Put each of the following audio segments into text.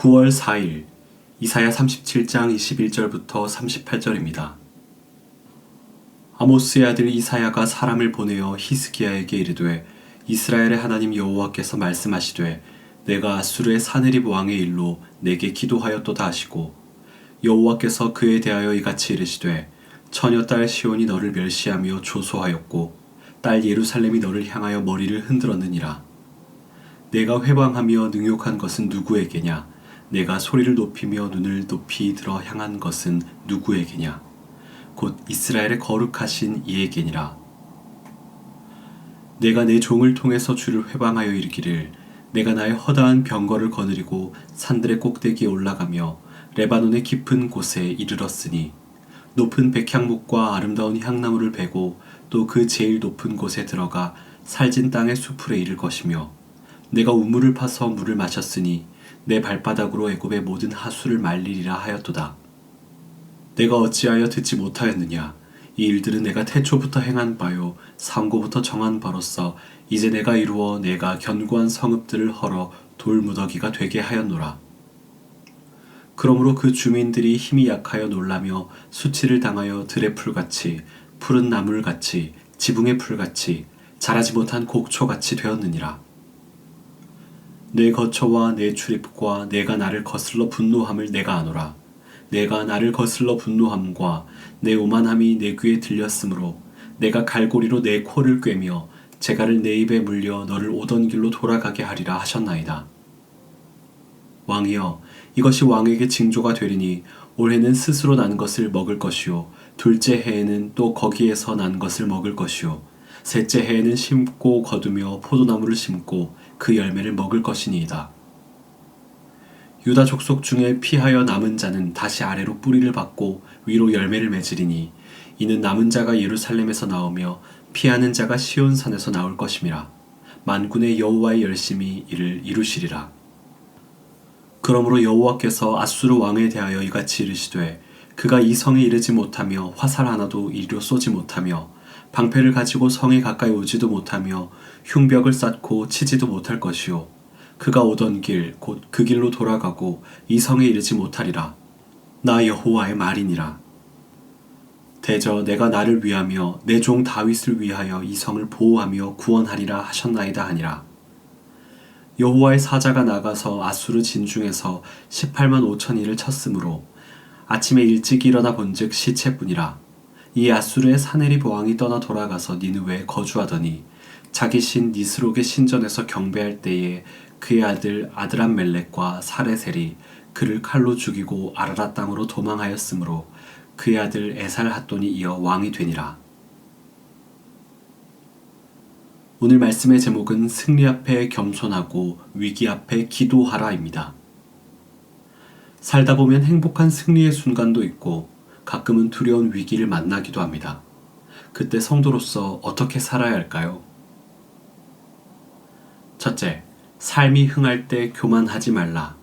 9월 4일 이사야 37장 21절부터 38절입니다. 아모스의 아들 이사야가 사람을 보내어 히스기야에게 이르되 이스라엘의 하나님 여호와께서 말씀하시되 내가 아수르의 사네립 왕의 일로 내게 기도하였도다 하시고 여호와께서 그에 대하여 이같이 이르시되 처녀 딸 시온이 너를 멸시하며 조소하였고 딸 예루살렘이 너를 향하여 머리를 흔들었느니라 내가 회방하며 능욕한 것은 누구에게냐 내가 소리를 높이며 눈을 높이 들어 향한 것은 누구에게냐? 곧 이스라엘의 거룩하신 이에게니라. 내가 내 종을 통해서 주를 회방하여 이르기를 내가 나의 허다한 병거를 거느리고 산들의 꼭대기에 올라가며 레바논의 깊은 곳에 이르렀으니 높은 백향목과 아름다운 향나무를 베고 또 그 제일 높은 곳에 들어가 살진 땅의 수풀에 이를 것이며 내가 우물을 파서 물을 마셨으니 내 발바닥으로 애굽의 모든 하수를 말리리라 하였도다. 내가 어찌하여 듣지 못하였느냐? 이 일들은 내가 태초부터 행한 바요 상고부터 정한 바로서 이제 내가 이루어 내가 견고한 성읍들을 헐어 돌무더기가 되게 하였노라. 그러므로 그 주민들이 힘이 약하여 놀라며 수치를 당하여 들의 풀같이 푸른 나물같이 지붕의 풀같이 자라지 못한 곡초같이 되었느니라. 내 거처와 내 출입과 내가 나를 거슬러 분노함을 내가 아노라. 내가 나를 거슬러 분노함과 내 오만함이 내 귀에 들렸으므로 내가 갈고리로 내 코를 꿰며 재갈을 내 입에 물려 너를 오던 길로 돌아가게 하리라 하셨나이다. 왕이여 이것이 왕에게 징조가 되리니 올해는 스스로 난 것을 먹을 것이요 둘째 해에는 또 거기에서 난 것을 먹을 것이요 셋째 해에는 심고 거두며 포도나무를 심고 그 열매를 먹을 것이니이다. 유다 족속 중에 피하여 남은 자는 다시 아래로 뿌리를 받고 위로 열매를 맺으리니 이는 남은 자가 예루살렘에서 나오며 피하는 자가 시온 산에서 나올 것임이라 만군의 여호와의 열심히 이를 이루시리라 그러므로 여호와께서 아수르 왕에 대하여 이같이 이르시되 그가 이 성에 이르지 못하며 화살 하나도 이리로 쏘지 못하며 방패를 가지고 성에 가까이 오지도 못하며 흉벽을 쌓고 치지도 못할 것이요. 그가 오던 길 곧 그 길로 돌아가고 이 성에 이르지 못하리라. 나 여호와의 말이니라. 대저 내가 나를 위하며 내 종 다윗을 위하여 이 성을 보호하며 구원하리라 하셨나이다 하니라. 여호와의 사자가 나가서 아수르 진중에서 18만 5천 이를 쳤으므로 아침에 일찍 일어나 본즉 시체뿐이라 이 아수르의 사네립 왕이 떠나 돌아가서 니느웨에 거주하더니 자기 신 니스록의 신전에서 경배할 때에 그의 아들 아드람멜렉과 사레셀이 그를 칼로 죽이고 아라라 땅으로 도망하였으므로 그의 아들 에살 핫돈이 이어 왕이 되니라. 오늘 말씀의 제목은 승리 앞에 겸손하고 위기 앞에 기도하라입니다. 살다 보면 행복한 승리의 순간도 있고 가끔은 두려운 위기를 만나기도 합니다. 그때 성도로서 어떻게 살아야 할까요? 첫째, 삶이 흥할 때 교만하지 말라.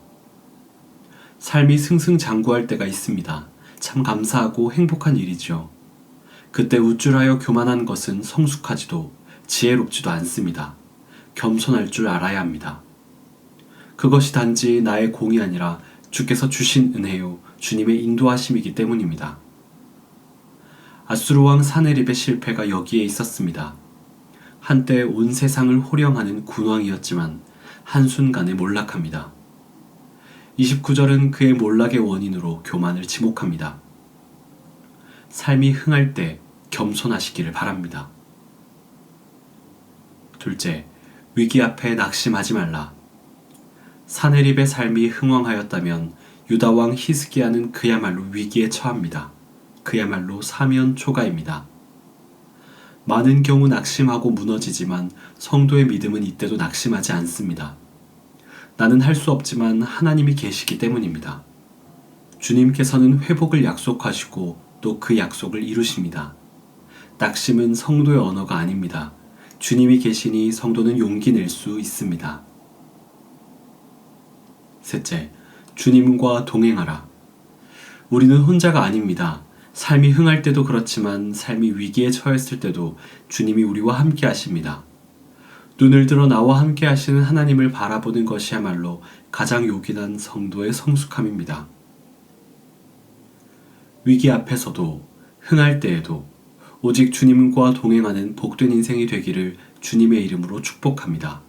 삶이 승승장구할 때가 있습니다. 참 감사하고 행복한 일이죠. 그때 우쭐하여 교만한 것은 성숙하지도 지혜롭지도 않습니다. 겸손할 줄 알아야 합니다. 그것이 단지 나의 공이 아니라 주께서 주신 은혜요 주님의 인도하심이기 때문입니다. 아수르 왕 사네립의 실패가 여기에 있었습니다. 한때 온 세상을 호령하는 군왕이었지만 한순간에 몰락합니다. 29절은 그의 몰락의 원인으로 교만을 지목합니다. 삶이 흥할 때 겸손하시기를 바랍니다. 둘째, 위기 앞에 낙심하지 말라. 사네립의 삶이 흥왕하였다면 유다 왕 히스기야는 그야말로 위기에 처합니다. 그야말로 사면 초가입니다. 많은 경우 낙심하고 무너지지만 성도의 믿음은 이때도 낙심하지 않습니다. 나는 할 수 없지만 하나님이 계시기 때문입니다. 주님께서는 회복을 약속하시고 또 그 약속을 이루십니다. 낙심은 성도의 언어가 아닙니다. 주님이 계시니 성도는 용기 낼 수 있습니다. 셋째, 주님과 동행하라. 우리는 혼자가 아닙니다. 삶이 흥할 때도 그렇지만 삶이 위기에 처했을 때도 주님이 우리와 함께 하십니다. 눈을 들어 나와 함께 하시는 하나님을 바라보는 것이야말로 가장 요긴한 성도의 성숙함입니다. 위기 앞에서도 흥할 때에도 오직 주님과 동행하는 복된 인생이 되기를 주님의 이름으로 축복합니다.